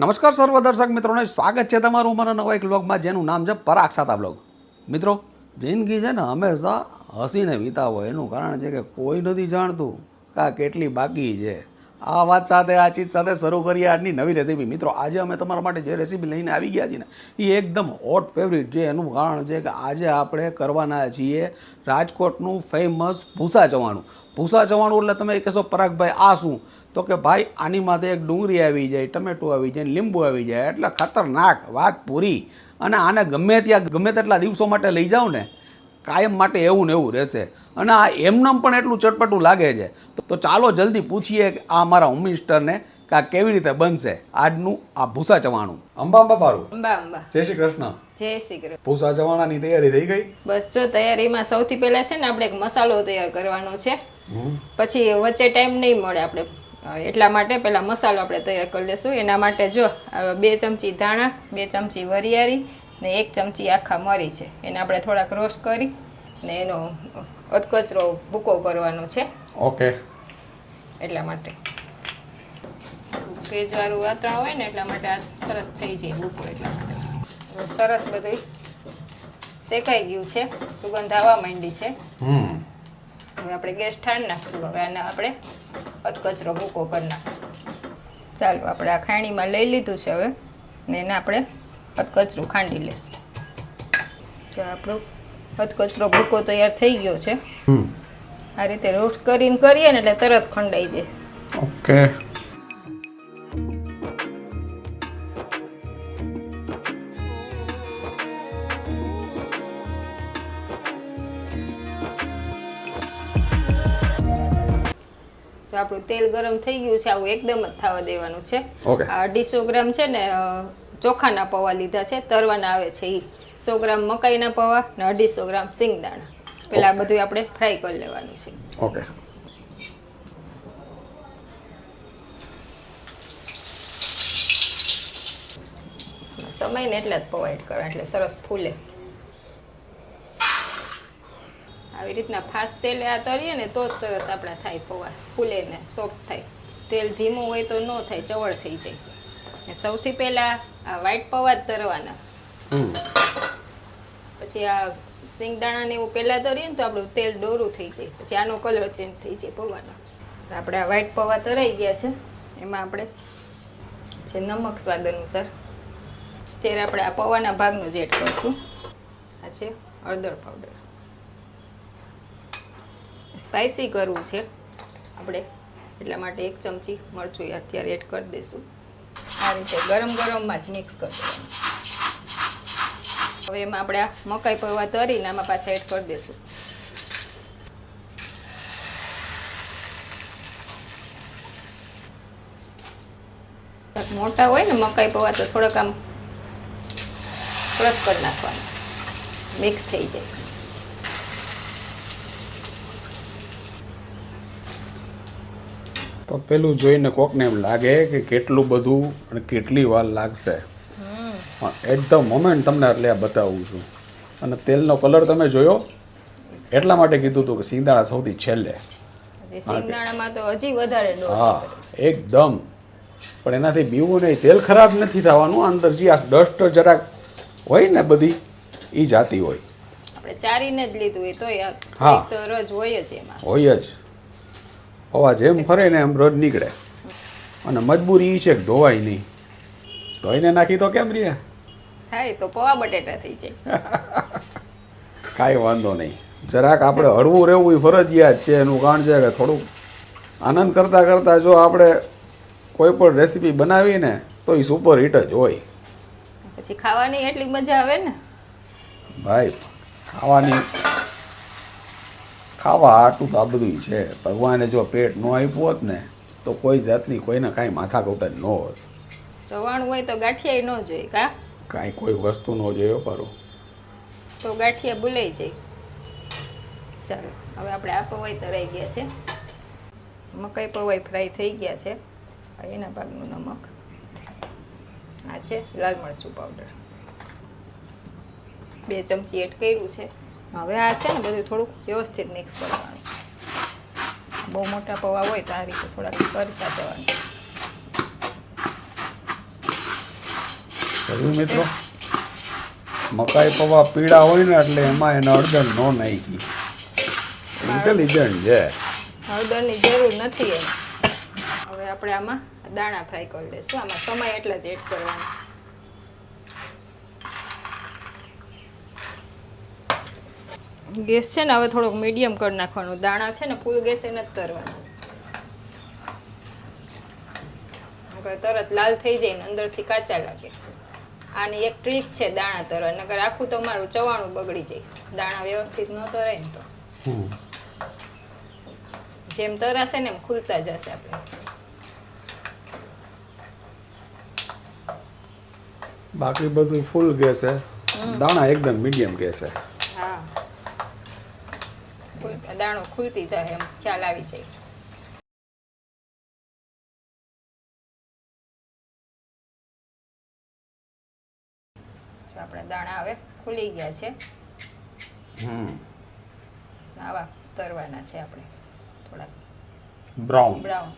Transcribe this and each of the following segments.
નમસ્કાર સર્વ દર્શક મિત્રોને, સ્વાગત છે તમારું મારા નવા એક બ્લોગમાં જેનું નામ છે પરાગ સાતા બ્લોગ મિત્રો, જિંદગી છે ને હંમેશા હસીને વિતાવો. એનું કારણ છે કે કોઈ નથી જાણતું કે આ કેટલી બાકી છે. આ વાત સાથે, આ ચીજ સાથે શરૂ કરીએ આજની નવી રેસીપી મિત્રો, આજે અમે તમારા માટે જે રેસીપી લઈને આવી ગયા છીએ ને, એ એકદમ હોટ ફેવરિટ છે. એનું કારણ છે કે આજે આપણે કરવાના છીએ રાજકોટનું ફેમસ ભૂસા ચવાણું. ભૂસા ચવાણું એટલે તમે કહેશો, પરાગભાઈ, આ શું? તો કે, ભાઈ, આની માથે એક ડુંગળી આવી જાય, ટમેટું આવી જાય, લીંબુ આવી જાય, એટલે ખતરનાક વાત પૂરી. અને આને ગમે ત્યાં, ગમે તેટલા દિવસો માટે લઈ જાઓ ને કાયમ માટે એવું ને એવું રહેશે. અને આ એમનેમ પણ એટલું ચટપટું લાગે છે. તો- ચાલો જલ્દી પૂછીએ કે આ અમારા હોમ મિનિસ્ટરને કે આ કેવી રીતે બનશે આજનું આ ભૂસા ચવાણું. અંબા અંબા પારું. અંબા અંબા. જય શ્રી કૃષ્ણ. જય શ્રી કૃષ્ણ ભૂસા ચવાણાની તૈયારી થઈ ગઈ? બસ જો તૈયારીમાં સૌથી પહેલા છે ને આપણે એક મસાલો તૈયાર કરવાનો છે. પછી વચ્ચે ટાઈમ નહીં મળે આપણે એટલા માટે પહેલા મસાલો આપણે તૈયાર કરી લેશું. એના માટે જો બે ચમચી ધાણા બે ચમચી વરિયાળી ને એક ચમચી આખા મરી છે. એને આપણે થોડાક રોસ્ટ કરી ને એનો અધકચરો ભૂકો કરવાનો છે. ઓકે. એટલા માટે. ભેજવાળું વાતાવરણ હોય ને એટલા માટે આ સરસ થઈ જાય ભૂકો એટલા માટે. સરસ બધું શેકાઈ ગયું છે. સુગંધ આવવા માંડી છે. હમ. હવે આપણે ગેસ ઠાંડ નાખશું. હવે આને આપણે અધકચરો ભૂકો કરી નાખશું. ચાલો આપણે આ ખાણીમાં લઈ લીધું છે હવે. ને એને આપણે અધકચરું ખાંડી લેશું. જો આપણો અધકચરો ભૂકો તૈયાર થઈ ગયો છે. આ રીતે રોસ્ટ કરીને કરીએ ને એટલે તરત ખંડાઈ જાય. ઓકે. તો આપણું તેલ ગરમ થઈ ગયું છે આવું એકદમ જ થવા દેવાનું છે. આ અઢીસો ગ્રામ છે ને ચોખાના પૌવા લીધા છે તરવાના આવે છે એ સો ગ્રામ મકાઈના પૌવા ને અઢીસો ગ્રામ સિંગદાણા. પેલા બધું આપણે ફ્રાય કરી લેવાનું છે. ઓકે સમય ને એટલા જ પ્રોવાઈડ કરો કરવા એટલે સરસ ફૂલે. આવી રીતના ફાસ્ટ તેલે આ તળીએ ને તો જ સરસ આપણા થાય પૌવા. ફૂલે ને સોફ્ટ થાય. તેલ ધીમું હોય તો ન થાય ચવળ થઈ જાય. સૌથી પહેલા આ વ્હાઈટ પૌવા જ તરવાના પછી આ સિંગદાણા ને એવું પહેલા તરીએ ને તો આપણું તેલ ડોરું થઈ જાય. પછી આનો કલર ચેન્જ થઈ જાય પૌવાનો. આપણે આ વ્હાઈટ પૌવા તરાઈ ગયા છે. એમાં આપણે જે નમક સ્વાદ અનુસાર ત્યારે આપણે આ પૌવાના ભાગનું જ એડ કરીશું. આ છે હળદર પાવડર સ્પાઇસી કરવું છે. આપણે એટલા માટે એક ચમચી મરચું અત્યારે એડ કરી દઈશું. આ રીતે ગરમ ગરમમાં જ મિક્સ કરી દેવાનું હવે એમાં આપણે આ મકાઈ પૌવા તરીને આમાં પાછા એડ કરી દઈશું. મોટા હોય ને મકાઈ પૌવા તો થોડાક આમ ક્રશ કરી નાખવાના. મિક્સ થઈ જાય. તો પેલું જોઈને કોકને એમ લાગે કે કેટલું બધું અને કેટલી વાર લાગશે. એટ ધ મોમેન્ટ તમને એટલે આ બતાવું છું. અને તેલનો કલર તમે જોયો? એટલા માટે કીધું હતું કે સિંગદાણા સૌથી છેલ્લે. તો હજી વધારે હા એકદમ. પણ એનાથી બીવું નહીં તેલ ખરાબ નથી થવાનું અંદર જે આ ડસ્ટ જરાક હોય ને બધી એ જાતી હોય. આપણે ચારીને જ લીધું એ તો હા. તો રજ હોય જ એમાં. હોય જ. હવા જેમ ફરે ને એમ રદ નીકળે. અને મજબૂરી એ છે કે ધોવાય નહીં. ધોઈને નાખી તો કેમ રે થાય તો પવા બટેટા થઈ જાય. કાંઈ વાંધો નહીં. જરાક આપણે હળવું રહેવું એ ફરજિયાત છે એનું કારણ છે કે થોડુંક આનંદ કરતાં કરતાં જો આપણે કોઈ પણ રેસીપી બનાવીને તો એ સુપર હિટ જ હોય. પછી ખાવાની એટલી મજા આવે ને? ભાઈ ખાવાની ખાવા આટલું તો આ બધું છે. ભગવાને જો પેટ ન આપ્યું હોત ને તો કોઈ જાતની કોઈને કાંઈ માથાકૂટ જ ન હોત. ચવાણું હોય તો ગાંઠિયા ન જોઈએ કા? કાંઈ કોઈ વસ્તુ ન જોયો ખરું તો ગાંઠિયા ભૂલાઈ જાય. ચાલો હવે આપણે આ પૌવાઈ તરાઈ ગયા છે. મકાઈ પવાઈ ફ્રાય થઈ ગયા છે. એના ભાગનું નમક. આ છે લાલ મરચું પાવડર બે ચમચી એડ કર્યું છે. હવે આ છે ને બધું થોડુંક વ્યવસ્થિત મિક્સ કરવાનું બહુ મોટા પૌવા હોય તો આ રીતે થોડાક કરતા જવાનું. મિત્રો. મકાઈ પૌવા પીળા હોય ને એટલે એમાં એને હળદર નો નાખી. ઇન્ટેલિજન્ટ છે. હળદરની જરૂર નથી એમ. હવે આપણે આમાં દાણા ફ્રાય કરી લઈશું આમાં સમય એટલા જ એડ કરવાનો. ગેસ છે ને હવે થોડોક મીડિયમ કરી નાખવાનું. દાણા છે ને ફૂલ ગેસ નથી તરવાના. નકર તરત લાલ થઈ જાય ને અંદરથી કાચા લાગે. આની એક ટ્રીક છે દાણા તરવા. નકર આખું તમારું ચવાણું બગડી જાય. દાણા વ્યવસ્થિત ન તરે ને તો. જેમ તરાશે ને એમ ખુલતા જશે આપણે. બાકી બધું ફૂલ ગેસ છે. દાણા એકદમ મીડિયમ ગેસ ખુલ- દાણો ખુલતી જાય એમ ખ્યાલ આવી જાય. આપણા દાણા હવે ખુલી ગયા છે. આવા તરવાના છે આપણે. થોડા બ્રાઉન બ્રાઉન.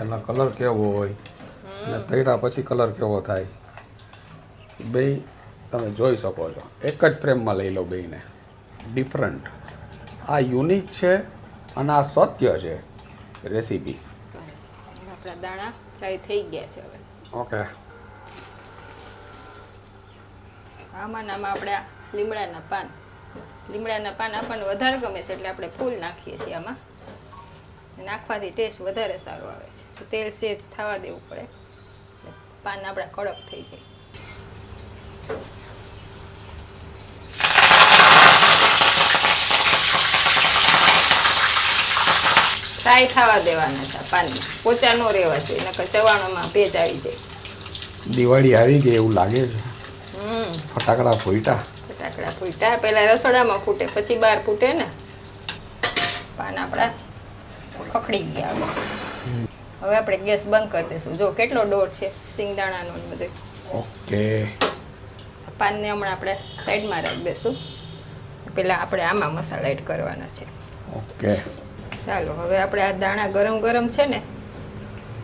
એનો કલર કેવો હોય? અને તળ્યા પછી કલર કેવો થાય? બે તમે જોઈ શકો છો. એક જ ફ્રેમમાં લઈ લો બેને ડિફરન્ટ આ યુનિક છે અને આ સત્ય છે. રેસીપી આપણા દાણા ફ્રાય થઈ ગયા છે હવે. ઓકે આમાં ને આપણે લીમડાના પાન. લીમડાના પાન આપણને વધારે ગમે છે એટલે આપણે ફૂલ નાખીએ છીએ આમાં. નાખવાથી ટેસ્ટ વધારે સારો આવે છે. તેલ સેજ થવા દેવું પડે. પાન આપણા કડક થઈ જાય. ફ્રાય થવા દેવાના છે પાનને. પોચા ન રહેવા જોઈએ નકર ચવાણોમાં ભેજ આવી જાય. દિવાળી આવી ગઈ એવું લાગે છે. ફટાકડા ફૂટા ફટાકડા ફૂટ્યા પહેલા રસોડામાં ફૂટે પછી બહાર ફૂટે ને. પાન આપણા ખખડી ગયા. હવે આપણે ગેસ બંધ કરી દઈશું. જો કેટલો ડોર છે? સિંગદાણાનો બધું. ઓકે. પાનને હમણાં આપણે સાઈડમાં રાખી દઈશું. પહેલાં આપણે આમાં મસાલા એડ કરવાના છે. ઓકે. ચાલો હવે આપણે આ દાણા ગરમ ગરમ છે ને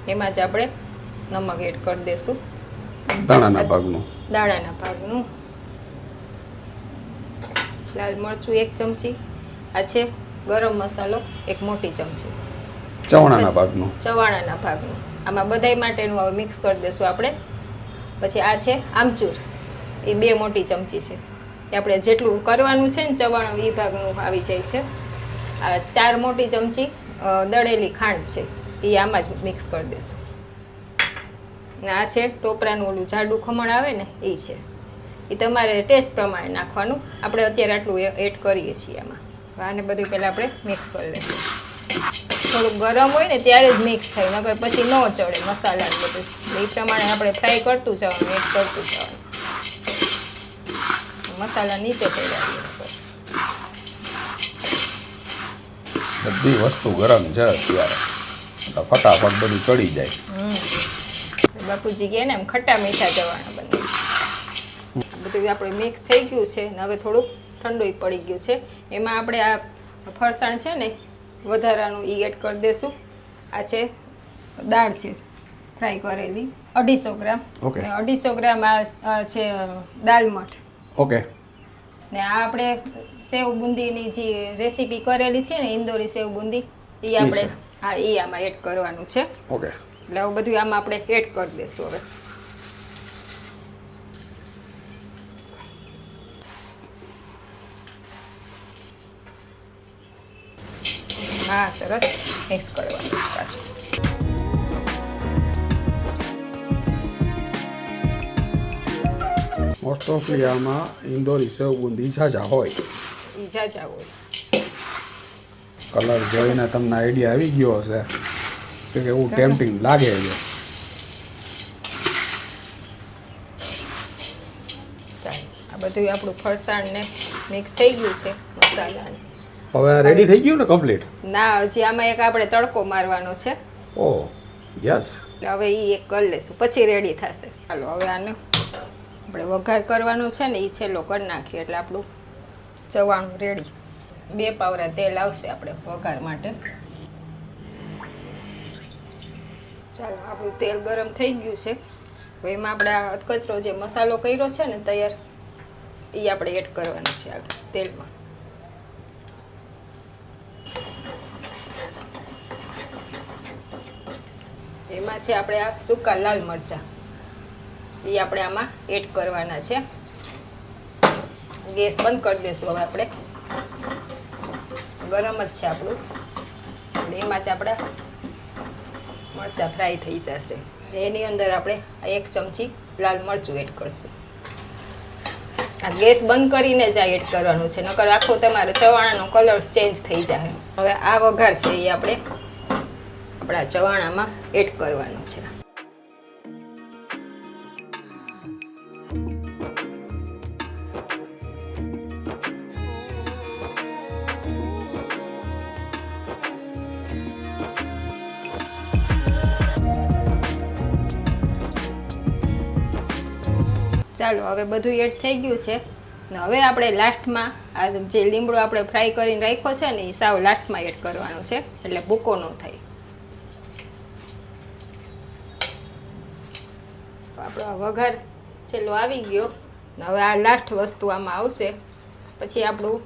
એમાં જ આપણે નમક એડ કરી દઈશું. દાણાના ભાગનું. દાણાના ભાગનું. લાલ મરચું એક ચમચી. આ છે ગરમ મસાલો એક મોટી ચમચી. ચવાણાના ભાગનું. ચવાણાના ભાગનું. આમાં બધાય માટેનું હવે મિક્સ કરી દઈશું આપણે. પછી આ છે આમચૂર. એ બે મોટી ચમચી છે. એ આપણે જેટલું કરવાનું છે ને ચવાણું એ ભાગનું આવી જાય છે. આ ચાર મોટી ચમચી દળેલી ખાંડ છે. એ આમાં જ મિક્સ કરી દઈશું ને આ છે ટોપરાનું ઓલું જાડું ખમણ આવે ને એ છે. એ તમારે ટેસ્ટ પ્રમાણે નાખવાનું. આપણે અત્યારે આટલું એડ કરીએ છીએ આમાં. આને બધું પહેલાં આપણે મિક્સ કરી લઈશું. થોડુંક ગરમ હોય ને ત્યારે જ મિક્સ થાય નકર પછી ન ચડે મસાલા બધું. એ પ્રમાણે આપણે ફ્રાય કરતું જવાનું એડ કરતું જવાનું. મસાલા નીચે પડ્યા બધી વસ્તુ ગરમ છે અત્યારે. ફટાફટ બધું ચડી જાય. બાપુજી કે ને એમ ખટ્ટા મીઠા જવાના બંને. બધું આપણે મિક્સ થઈ ગયું છે ને હવે થોડુંક ઠંડુ પડી ગયું છે. એમાં આપણે આ ફરસાણ છે ને વધારાનું એ એડ કરી દઈશું આ છે દાળ છે ફ્રાય કરેલી અઢીસો ગ્રામ. ઓકે અઢીસો ગ્રામ આ છે દાલ મઠ. ઓકે ને આ આપણે સેવ બુંદીની જે રેસીપી કરેલી છે ને ઇન્દોરી સેવ બુંદી એ આપણે હા એ આમાં એડ કરવાનું છે. ઓકે એટલે બધું આમાં આપણે એડ કરી દઈશું હવે. હા સરસ. મિક્સ કરવાનું. પાછું મોસ્ટ ઓફલી આમાં ઇન્દોરી સેવ બુંદી ઝાઝા હોય ઈજા જ હોય કલર જોઈને તમને આઈડિયા આવી ગયો હશે કે એવું ટેમ્પિંગ લાગે છે. આ બધું આપણું ફરસાણ ને મિક્સ થઈ ગયું છે મસાલા ને હવે રેડી થઈ ગયું ને કમ્પ્લીટ ના હજી આમાં એક આપણે તડકો મારવાનો છે. Oh yes. હવે એ એક કરી લઈશું પછી રેડી થશે. ચાલો હવે આને આપણે વઘાર કરવાનો છે ને એ છેલ્લો કરી નાખીએ. એટલે આપણું ચવાણું રેડી બે પાવરા તેલ આવશે આપણે વઘાર માટે. ચાલો આપણું તેલ ગરમ થઈ ગયું છે. હવે એમાં આપણે આ અધકચરો જે મસાલો કર્યો છે ને તૈયાર એ આપણે એડ કરવાનો છે આગળ તેલમાં. એમાં છે આપણે આ સૂકા લાલ મરચાં. એ આપણે આમાં એડ કરવાના છે. ગેસ બંધ કરી દઈશું હવે આપણે. ગરમ જ છે આપણું. એમાં જ આપણે મરચાં ફ્રાય થઈ જશે. એની અંદર આપણે એક ચમચી લાલ મરચું એડ કરશું. આ ગેસ બંધ કરીને જ આ એડ કરવાનું છે. નકર આખો તમારે ચવાણાનો કલર ચેન્જ થઈ જાય. હવે આ વઘાર છે એ આપણે આપણા ચવાણામાં એડ કરવાનું છે. ચાલો, હવે બધું એડ થઈ ગયું છે. ને હવે આપણે લાસ્ટમાં આ જે લીમડો આપણે ફ્રાય કરીને રાખ્યો છે ને એ સાવ લાસ્ટમાં એડ કરવાનો છે, એટલે ભૂકો ન થાય. આપણો વઘાર છેલ્લો આવી ગયો. હવે આ લાસ્ટ વસ્તુ આમાં આવશે. પછી આપણું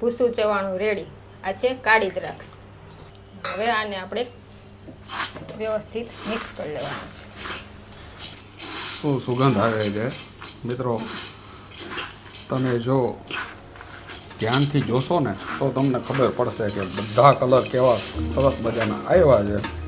ભૂસું ચવાણું રેડી આ છે કાળી દ્રાક્ષ. હવે આને આપણે વ્યવસ્થિત મિક્સ કરી લેવાનું છે. શું સુગંધ આવે છે? મિત્રો, તમે જો ધ્યાનથી જોશો ને, તો તમને ખબર પડશે કે બધા કલર કેવા સરસ મજાના આવ્યા છે.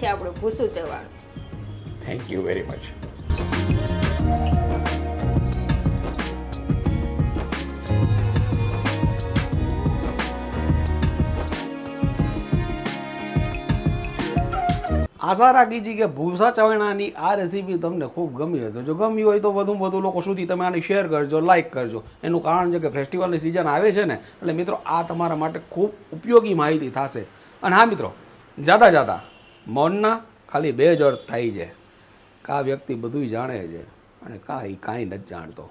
છે આપણું ભૂસું ચવાણું. થેન્ક યુ વેરી મચ આશા રાખી છીએ કે ભૂસા ચવાણાની આ રેસીપી તમને ખૂબ ગમી હશે. જો ગમી હોય તો વધુ વધુ લોકો સુધી તમે આને શેર કરજો લાઇક કરજો. એનું કારણ છે કે ફેસ્ટિવલની સિઝન આવે છે ને એટલે મિત્રો આ તમારા માટે ખૂબ ઉપયોગી માહિતી થશે. અને હા મિત્રો જાતા જાતા મૌનના ખાલી બે જ અર્થ થાય છે. કા વ્યક્તિ બધું જાણે છે અને કા એ કાંઈ નથી જાણતો.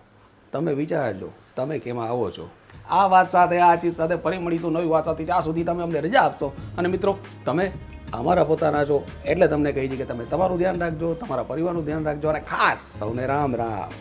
તમે વિચારજો, તમે કેમાં આવો છો? આ વાત સાથે, આ ચીજ સાથે ફરી મળીશું, નવી વાત સાથે. ત્યાં સુધી તમે અમને રજા આપશો. અને મિત્રો, તમે અમારા પોતાના છો એટલે તમને કહી છે કે તમે તમારું ધ્યાન રાખજો, તમારા પરિવારનું ધ્યાન રાખજો અને ખાસ સૌને રામ રામ.